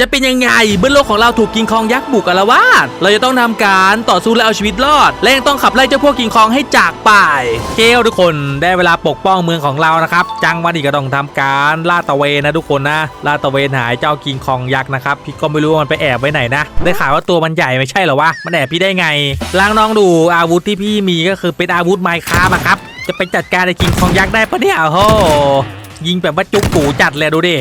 จะเป็นยังไงเมื่อโลกของเราถูกกิงคองยักษ์บุกอาละวาดเราจะต้องทำการต่อสู้และเอาชีวิตรอด และยังต้องขับไล่เจ้าพวกกิงคองให้จากไปเกลทุกคนได้เวลาปกป้องเมืองของเรานะครับ จังวันนี้ก็ต้องทำการลาดตะเวนนะทุกคนนะลาดตะเวนหายเจ้ากิงคองยักษ์นะครับพี่ก็ไม่รู้ว่ามันไปแอบไว้ไหนนะ ได้ข่าวว่าตัวมันใหญ่ไม่ใช่เหรอวะมันแอบพี่ได้ไงลางน้องดูอาวุธที่พี่มีก็คือเป็นอาวุธไมค์คาบครับจะไปจัดการไอ้กิงคองยักษ์ได้ปะเนี่ยโอ้โหยิงแบบว่าจุกกูจัดเลยดูดิ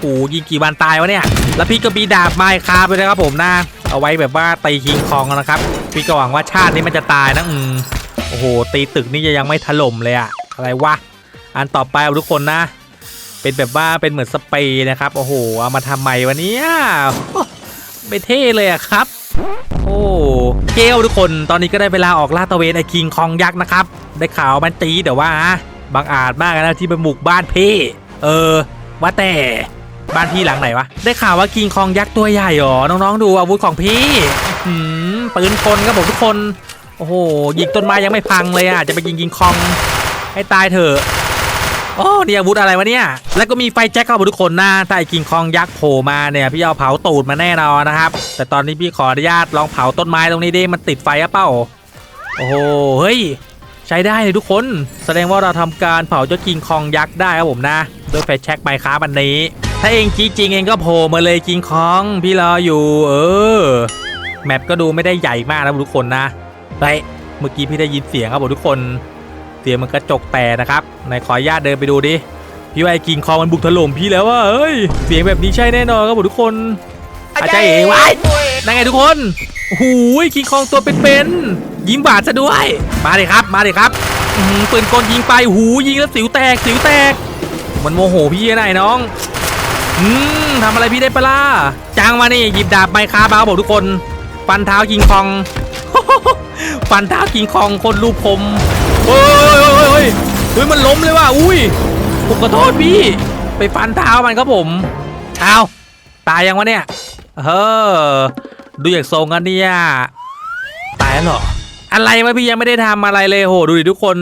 โอ้โหยิงกี่วันตายวะเนี่ย แล้วพี่ก็มีดาบไม้คาไปเลยครับผมนะเอาไว้แบบว่าตีคิงคองนะครับ พี่ก็หวังว่าชาตินี้มันจะตายนะอืมโอ้โห ตีตึกนี่ยังไม่ถล่มเลยอะอะไรวะอันต่อไปทุกคนนะ เป็นแบบว่าเป็นเหมือนสเปรย์นะครับ โอ้โหเอามาทำไมวะเนี่ยโอ้ไม่เท่เลยอะครับ โอ้เกลทุกคนตอนนี้ก็ได้เวลาออกล่าตะเวนไอ้คิงคองยักษ์นะครับ ได้ข่าวมันตีแต่ว่าบางอาจมากนะที่ไปบุกบ้านพี่ เออ ว่าแต่ บ้านพี่หลังไหนวะ ได้ข่าวว่ากิงคองยักษ์ตัวใหญ่หรอ น้องๆดูอาวุธของพี่หืมปืนกลครับผมทุกคน โอ้โหยิงต้นไม้ยังไม่พังเลยอะ จะไปยิงกิงคองให้ตายเถอะโอ้นี่อาวุธอะไรวะเนี่ย แล้วก็มีไฟแจ็คครับผมทุกคนนะถ้าไอ้กิงคองยักษ์โผล่มาเนี่ยพี่เอาเผาตูดมาแน่นอนนะครับ แต่ตอนนี้พี่ขออนุญาตลองเผาต้นไม้ตรงนี้ดิมันติดไฟหรือเปล่าโอ้โห เฮ้ย ใช้ได้เลยทุกคน แสดงว่าเราทำการเผาเจ้ากิงคองยักษ์ได้ครับผมนะ โดยไฟแช็กใบค้าบันนี้ ถ้าเองจริงเองก็โผล่มาเลยกิงคอง พี่รออยู่ เออ แมปก็ดูไม่ได้ใหญ่มากนะทุกคนนะไปเมื่อกี้พี่ได้ยินเสียงครับผมทุกคน เสียงมันกระจกแตกนะครับไหนขอญาตเดินไปดูดิ พี่ว่าไอ้กิงคองมันบุกถล่มพี่แล้วว่าเฮ้ย เสียงแบบนี้ใช่แน่นอนครับผมทุกคนอาจารย์เอ๋ไว้นั่นไงทุกคนโอ้โหคิงคองตัวเป็นๆยิ้มหวานซะด้วย มาเลยครับ มาเลยครับหือปืนกลยิงไปหูยิงแล้วสิวแตกสิวแตก มันโมโหพี่นะไอ้น้อง อืมทำอะไรพี่ได้ปะล่ะจ้างมานี่หยิบดาบไมค์คาบาบอกทุกคน ฟันเท้าคิงคอง ฟันเท้าคิงคองคนรูปคมเฮ้ยเฮ้ยเฮ้ยเฮ้ยมันล้มเลยว่ะอุ้ยผมขอโทษพี่ ไปฟันเท้ามันครับผมเอาตายยังวะเนี่ยเฮ้อดูอย่างทรงกันเนี่ยตายแล้วเหรออะไรวะพี่ยังไม่ได้ทำอะไรเลยโหดูดิทุกคน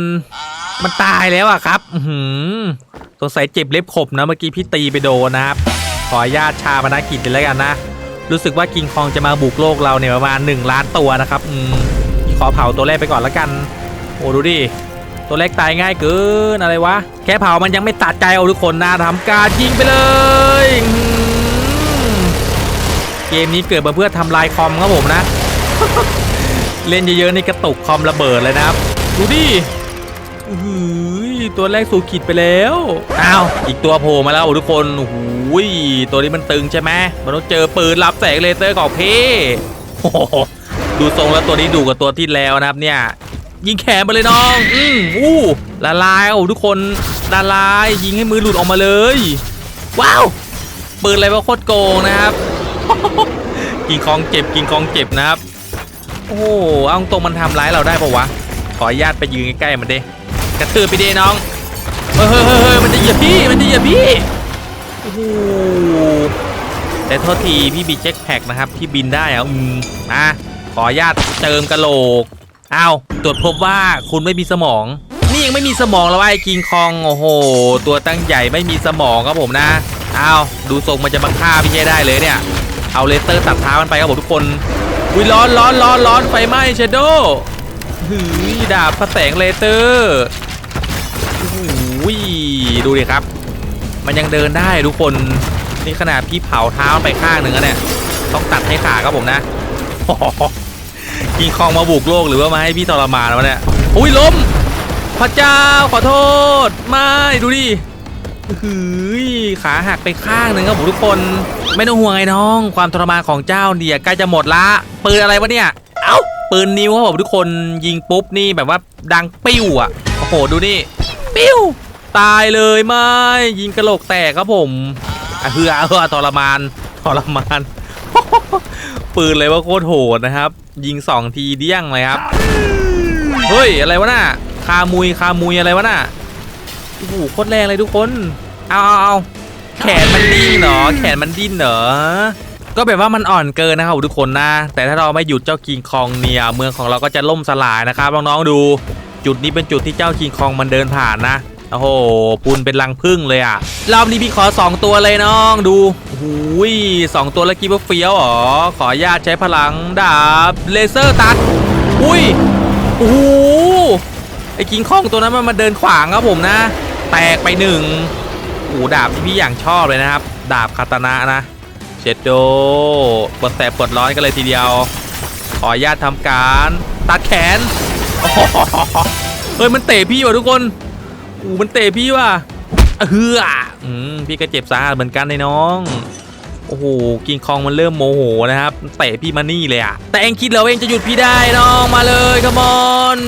มันตายแล้วอะครับ อือหือ สงสัยเจ็บเล็บขบนะเมื่อกี้พี่ตีไปโดนนะครับ ขออนุญาตชาปนกิจเลยแล้วกันนะ รู้สึกว่ากิงคองจะมาบุกโลกเราเนี่ยประมาณ 1 ล้านตัวนะครับอืมขอเผาตัวแรกไปก่อนแล้วกัน โอ้ดูดิตัวเล็กตายง่ายเกินอะไรวะ แค่เผามันยังไม่ตัดใจเอาทุกคนนะทำการยิงไปเลย เกมนี้เกิดมาเพื่อทำลายคอมครับผมนะ เล่นเยอะๆนี่กระตุกคอมระเบิดเลยนะครับ ดูดิ หือตัวแรกสู่ขีดไปแล้ว อ้าว อีกตัวโผล่มาแล้วทุกคนโอ้โหตัวนี้มันตึงใช่ไหมมันต้องเจอปืนรับแสงเลเซอร์ของเพ่โอ้ดูทรงแล้วตัวนี้ดูกับตัวที่แล้วนะครับ เนี่ยยิงแขนไปเลยน้อง อืมอู้ละลายโอ้ทุกคนละลายยิงให้มือหลุดออกมาเลย ว้าวปืนอะไรวะโคตรโกงนะครับกิงคองเจ็บกิงคองเจ็บนะครับ โอ้เอาตรงมันทำร้ายเราได้ปะวะ ขออนุญาตไปยืนใกล้ๆมันดิ กระตือไปดิน้องเฮ้ยเฮ้ยเฮ้ยมันจะเหยียบพี่มันจะเหยียบพี่โอ้โหแต่โทษทีพี่บีเจ็คแพ็กนะครับที่บินได้อะอืมอะขออนุญาตเติมกระโหลกอ้าวตรวจพบว่าคุณไม่มีสมอง นี่ยังไม่มีสมองแล้วไอ้กิงคองโอ้โห ตัวตั้งใหญ่ไม่มีสมองครับผมนะอ้าวดูทรงมันจะบังฆ่าพี่ใช่ได้เลยเนี่ยเอาเลเซอร์ตัดเท้ามันไปครับผมทุกคนอุ้ยร้อนร้อนร้อนร้อนไฟไหม้เชโดหือดาบพระแสงเลเซอร์ อ้โหดูดิครับ มันยังเดินได้ทุกคนนี่ขนาดพี่เผาเท้าไปข้างหนึ่งแล้วเนี่ยต้องตัดให้ขาครับผมนะกิงคองมาบุกโลกหรือว่ามาให้พี่ทรมานวะเนี่ยอุ้ยล้มพระเจ้าขอโทษไม่ดูดิหือขาหักไปข้างหนึ่งครับผมทุกคน ไม่ต้องห่วงไอ้น้อง ความทรมานของเจ้าเดียใกล้จะหมดละปืนอะไรวะเนี่ย เอ้าปืนนิ้วครับผมทุกคนยิงปุ๊บนี่แบบว่าดังปิ้วอะโอ้โหดูนี่ ปิ้วตายเลยไม่ยิงกระโหลกแตกครับผมเฮือเฮือทรมานทรมาน ปืนเลยว่าโคตรโหดนะครับ ยิงสองทีเดี้ยงเลยครับเฮ้ยอะไรวะน่ะคามุยคามุยอะไรวะน่ะโอ้โหโคตรแรงเลยทุกคนเอาเอาเอาแขนมันดิ้นเหรอแขนมันดิ้นเหรอก็แบบว่ามันอ่อนเกินนะครับทุกคนนะ แต่ถ้าเราไม่หยุดเจ้าคิงคองเนี่ย เมืองของเราก็จะล่มสลายนะครับน้องๆดู จุดนี้เป็นจุดที่เจ้าคิงคองมันเดินผ่านนะ โอ้โหปุนเป็นรังพึ่งเลยอะ รอบนี้พี่ขอ 2 ตัวเลยน้องดูหูยสองตัวแล้วกีบว่าเฟี้ยวเหรอขออนุญาตใช้พลังดาบเลเซอร์ตัด อุ้ยโอ้โหไอ้กิงคองตัวนั้นมันมาเดินขวางครับผมนะ แตกไปหนึ่งโอ้ดาบที่พี่อย่างชอบเลยนะครับ ดาบคาตานะนะเช็ดโดปวดแสบปวดร้อนกันเลยทีเดียว ขออนุญาตทำการ ตัดแขน เฮ้ยมันเตะพี่ว่ะทุกคนอูมันเตะพี่ว่ะเฮืออืมพี่ก็เจ็บสาเหมือนกันเลยน้องโอ้โหกิงคองมันเริ่มโมโหนะครับเตะพี่มานี่เลยอะแต่เองคิดเหรอว่าเองจะหยุดพี่ได้น้องมาเลยคัมอน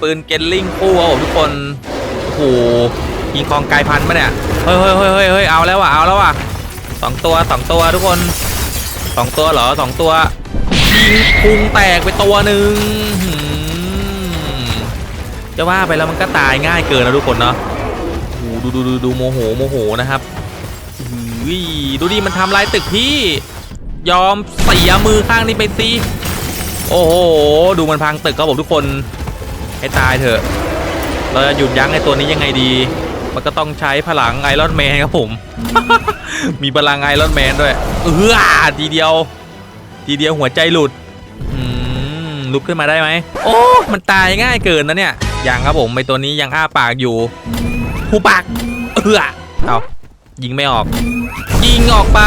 ปืนเกลลิงคู่ครับผมทุกคนโอ้โหกิงคองกลายพันธุ์ปะเนี่ยเฮ้ยเฮ้ยเฮ้ยเฮ้ยเฮ้ยเอาแล้วว่ะเอาแล้วว่ะสองตัวสองตัวทุกคนสองตัวเหรอสองตัว ยิงพุงแตกไปตัวหนึ่งจะว่าไปแล้วมันก็ตายง่ายเกินนะทุกคนเนาะโอ้ดูดูดูดูโมโหโมโหนะครับดูดิมันทำลายตึกพี่ ยอมเสียมือข้างนี้ไปสิโอ้โห ดูมันพังตึกครับผมทุกคน ให้ตายเถอะ เราจะหยุดยั้งไอ้ตัวนี้ยังไงดี มันก็ต้องใช้พลังไอรอนแมนครับผม มีพลังไอรอนแมนด้วย เออทีเดียว ทีเดียวหัวใจหลุดลุกขึ้นมาได้ไหม โอ้ มันตายง่ายเกินนะเนี่ย ยังครับผมไอตัวนี้ยังอ้าปากอยู่หูปาก เออเอายิงไม่ออก ยิงออกไป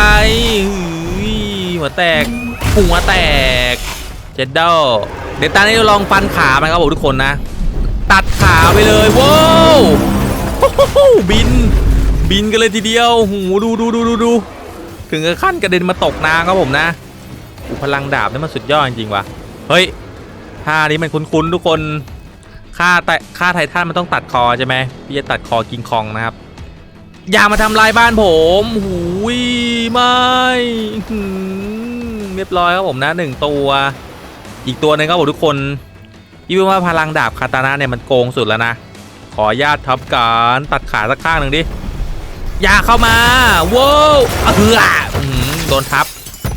หัวแตก หัวแตก เจดเดอเดี๋ยวตานี้เราลองฟันขามันครับผมทุกคนนะ ตัดขาไปเลยว้าวบิน บินกันเลยทีเดียว หูดูดูดูดูดู ถึงกับขั้นกระเด็นมาตกน้ำครับผมนะ อุพลังดาบนี่มันสุดยอดจริงๆว่ะเฮ้ยท่านี้มันคุ้นๆทุกคนฆ่าแต่ฆ่าไททันมันต้องตัดคอใช่ไหมพี่จะตัดคอกิงคองนะครับ อย่ามาทำลายบ้านผมหูยไม่เรียบร้อยครับผมนะหนึ่งตัว อีกตัวหนึงครับผมทุกคนพี่ว่าพลังดาบคาตานะเนี่ยมันโกงสุดแล้วนะ ขอญาตทับการตัดขาสักข้างหนึ่งดิอย่าเข้ามาว้าวเออหืมโดนทับ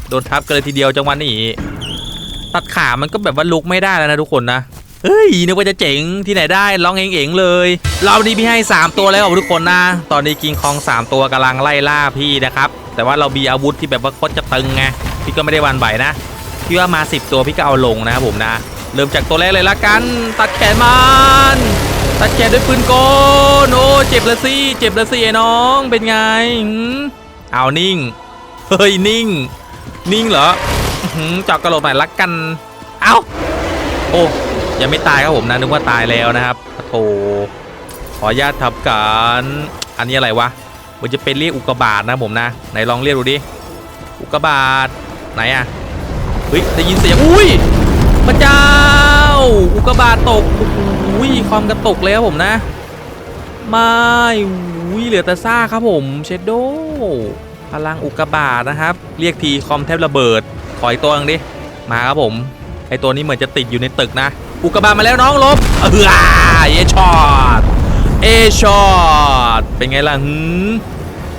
โดนทับกันเลยทีเดียวจังหวะนี้ ตัดขามันก็แบบว่าลุกไม่ได้แล้วนะทุกคนนะเฮ้ยนึกว่าจะเจ๋งที่ไหนได้ร้องเองๆเลยรอบนี้พี่ให้ 3 ตัวแล้วครับทุกคนนะ ตอนนี้กิงคอง 3 ตัวกำลังไล่ล่าพี่นะครับ แต่ว่าเรามีอาวุธที่แบบว่าโคตรจะตึงไงพี่ก็ไม่ได้วันไหวนะพี่ว่ามา 10 ตัวพี่ก็เอาลงนะครับผมนะ เริ่มจากตัวแรกเลยละกัน ตัดแขนมันตัดแขนด้วยปืนโกนโอ้เจ็บละสิเจ็บละสิไอ้น้องเป็นไงเอานิ่งเฮ้ยนิ่ง นิ่งเหรออื้อหือเจาะกระโหลกหน่อยละกัน เอ้า โอ้ ยังไม่ตายครับผมนะนึกว่าตายแล้วนะครับโธขออนุญาตทำการ อันนี้อะไรวะ มันจะเป็นเรียกอุกบาตนะผมนะ ไหนลองเรียกดูดิ อุกบาตไหนอะเฮ้ยได้ยินเสียง อุ้ยพระเจ้า อุกบาตตก อุ้ยความกระตกเลยครับผมนะ ไม่อุ้ยเหลือแต่ซ่าครับผม เชดโด พลังอุกกาบาตนะครับ เรียกทีคอมแทบระเบิด ขออีกตัวนึงดิ มาครับผม ไอตัวนี้เหมือนจะติดอยู่ในตึกนะ อุกกาบาตมาแล้วน้องลบเออเอชอตเอชอตเป็นไงล่ะหืม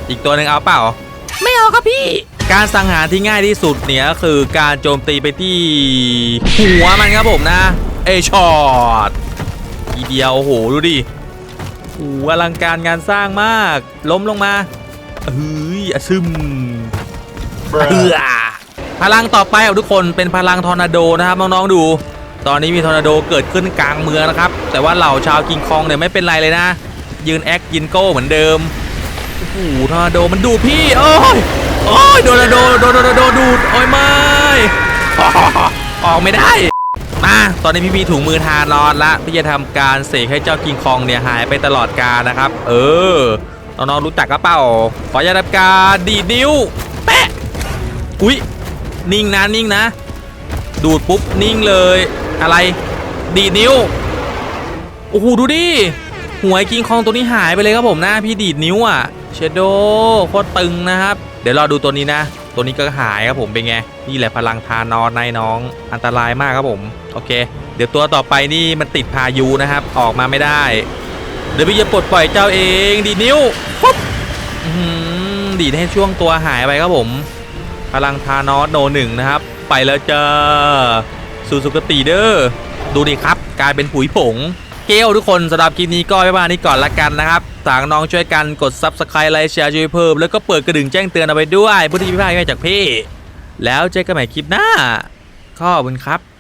อีกตัวหนึ่งเอาเปล่า ไม่เอาครับพี่ การสังหารที่ง่ายที่สุดเนี่ยก็คือการโจมตีไปที่หัวมันครับผมนะเอชอตทีเดียวโอ้โหดูดิโอ้โหอลังการงานสร้างมาก ล้มลงมา เฮ้ยอะซึมเอือพลังต่อไปของทุกคนเป็นพลังทอร์นาโดนะครับน้องๆดู ตอนนี้มีทอร์นาโดเกิดขึ้นกลางเมืองนะครับ แต่ว่าเหล่าชาวกิงคองเนี่ยไม่เป็นไรเลยนะ ยืนแอคยินโก้เหมือนเดิมโอ้โหทอร์นาโดมันดูดพี่โอ้ยโอ้ยโดนโดนโดนโดนโดนดูดโอ้ยไม่ออกไม่ได้มาตอนนี้พี่มีถุงมือทานอนละพี่จะทำการเสกให้เจ้ากิงคองเนี่ยหายไปตลอดกาลนะครับ เออ น้องๆรู้จักกระเป๋าขออนุญาตทำการดีดนิ้วแปะอุ้ยนิ่งนะนิ่งนะ ดูดปุ๊บนิ่งเลยอะไร ดีดนิ้วโอ้โหดูดิหัวไอ้กิงคองตัวนี้หายไปเลยครับผมนะพี่ดีดนิ้วอะเชโดโคตรตึงนะครับ เดี๋ยวรอดูตัวนี้นะ ตัวนี้ก็หายครับผมเป็นไงนี่แหละพลังทานอนนน้องอันตรายมากครับผมโอเค เดี๋ยวตัวต่อไปนี่มันติดพายุนะครับ ออกมาไม่ได้ เดี๋ยวพี่จะปลดปล่อยเจ้าเองดีนิ้วปุ๊บดีดให้ช่วงตัวหายไปครับผมพลังทานอสโนหนึ่งนะครับ ไปแล้วเจ้าสู่สุคติเด้อดูดิครับ กลายเป็นผุยผง เกลทุกคนสำหรับคลิปนี้ก็ไว้ประมาณนี้ก่อนละกันนะครับฝากน้องช่วยกันกด subscribe ไลค์แชร์ช่วยเพิ่ม แล้วก็เปิดกระดิ่งแจ้งเตือนเอาไว้ด้วยเพื่อที่จะไม่พลาดจากพี่ แล้วเจอกันใหม่คลิปหน้า ขอบคุณครับ